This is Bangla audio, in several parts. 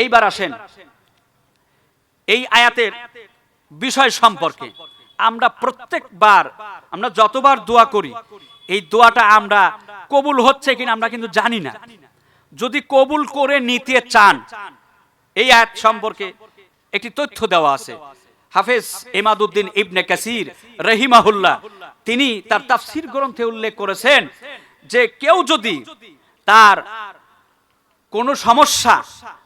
এইবার আসেন। এই আয়াতের বিষয় সম্পর্কে। আমরা প্রত্যেকবার, আমরা যতবার দোয়া করি, এই দোয়াটা আমরা কবুল হচ্ছে কিনা আমরা কিন্তু জানি না। যদি কবুল করে নিতে চান, এই আয়াত সম্পর্কে একটি তথ্য দেওয়া আছে। হাফেজ এমাদুদ্দিন ইবনে কাসির রহিমাহুল্লাহ, তিনি তার তাফসির গ্রন্থে উল্লেখ করেছেন যে কেউ যদি তার কোনো সমস্যা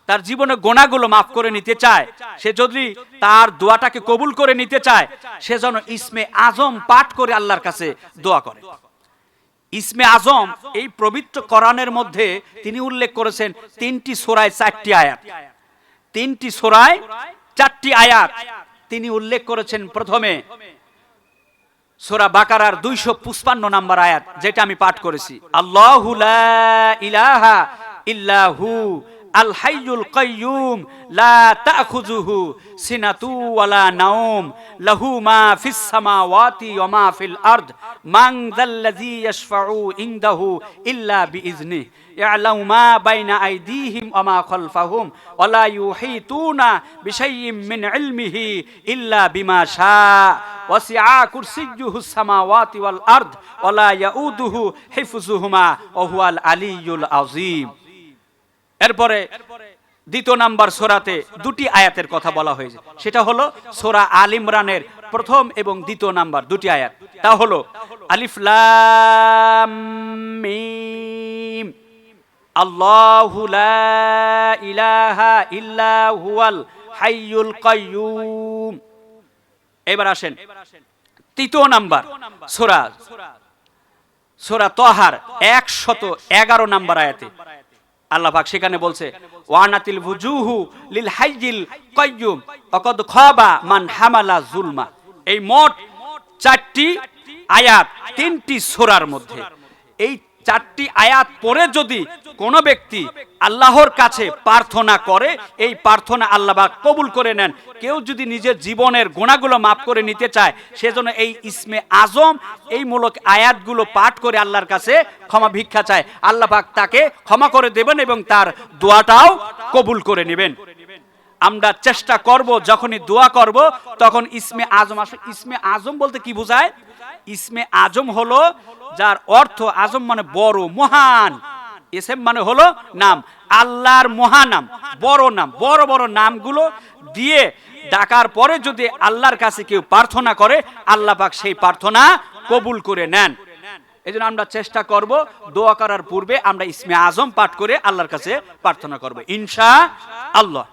তার জীবনে গোনাগুলো মাফ করে নিতে চায়, সে যদি তার দোয়াটাকে কবুল করে নিতে চায়, সে যেন ইসমে আজম পাঠ করে আল্লাহর কাছে দোয়া করে। ইসমে আজম এই পবিত্র কোরআনের মধ্যে তিনি উল্লেখ করেছেন তিনটি সোরায় চারটি আয়াত। তিনটি সোরায় চারটি আয়াত তিনি উল্লেখ করেছেন প্রথমে সোরা বাকারার দুইশো পুষ্পান্ন নাম্বার আয়াত, যেটা আমি পাঠ করেছি। আল্লাহু ইলাহা إلا هو الحي القيوم لا تأخذه سنة ولا نوم. له ما في السماوات وما في الأرض. من ذا الذي يشفع عنده إلا بإذنه. يعلم ما بين أيديهم وما خلفهم ولا يحيطون بشيء من علمه إلا بما شاء. وسع كرسيه السماوات والأرض ولا يؤوده حفظهما وهو العلي العظيم. এরপরে দ্বিতীয় নাম্বার সোরাতে দুটি আয়াতের কথা বলা হয়েছে। সেটা হলো সোরা আল ইমরানের প্রথম এবং দ্বিতীয় নাম্বার, দুটি আয়াত। তা হলো আলিফ লাম মিম। আল্লাহু লা ইলাহা ইল্লা হাইয়ুল কাইয়ুম। এবার আসেন তৃতীয় নাম্বার সোরা। সোরা তহার একশত এগারো নাম্বার আয়াতে। আল্লাহ পাক সেখানে বলছে, ওয়ানাতিল ভুজুহু লিল হাইজিল কাইয়ুম অকদ খাবা মান হামালা জুলমা। এই মোট চারটি আয়াত তিনটি সোরার মধ্যে। এই চারটি আয়াত পরে যদি কোনো ব্যক্তি আল্লাহর কাছে প্রার্থনা করে, এই প্রার্থনা আল্লাহ কবুল করে নেন। কেউ যদি নিজের জীবনের গোনাগুলো মাফ করে নিতে চায়, সেজন্য এই ইসমে আজম, এই মূলক আয়াতগুলো পাঠ করে আল্লাহর কাছে ক্ষমা ভিক্ষা চায়। আল্লাহ তাকে ক্ষমা করে দেবেন এবং তার দোয়াটাও কবুল করে নেবেন। আমরা চেষ্টা করব, যখনই দোয়া করব, তখন ইসমে আজম আসে। ইসমে আজম বলতে কি বোঝায়? ইসমে আজম হলো, যার অর্থ আজম মানে বড়, মহান। এসএম মানে হলো নাম। আল্লাহর মহানাম বড় নাম। বড় বড় নামগুলো দিয়ে ডাকার পরে যদি আল্লাহর কাছে কেউ প্রার্থনা করে, আল্লাহ পাক সেই প্রার্থনা কবুল করে নেন। এই জন্য আমরা চেষ্টা করব, দোয়া করার পূর্বে আমরা ইসমে আজম পাঠ করে আল্লাহর কাছে প্রার্থনা করব। ইনশা আল্লাহ।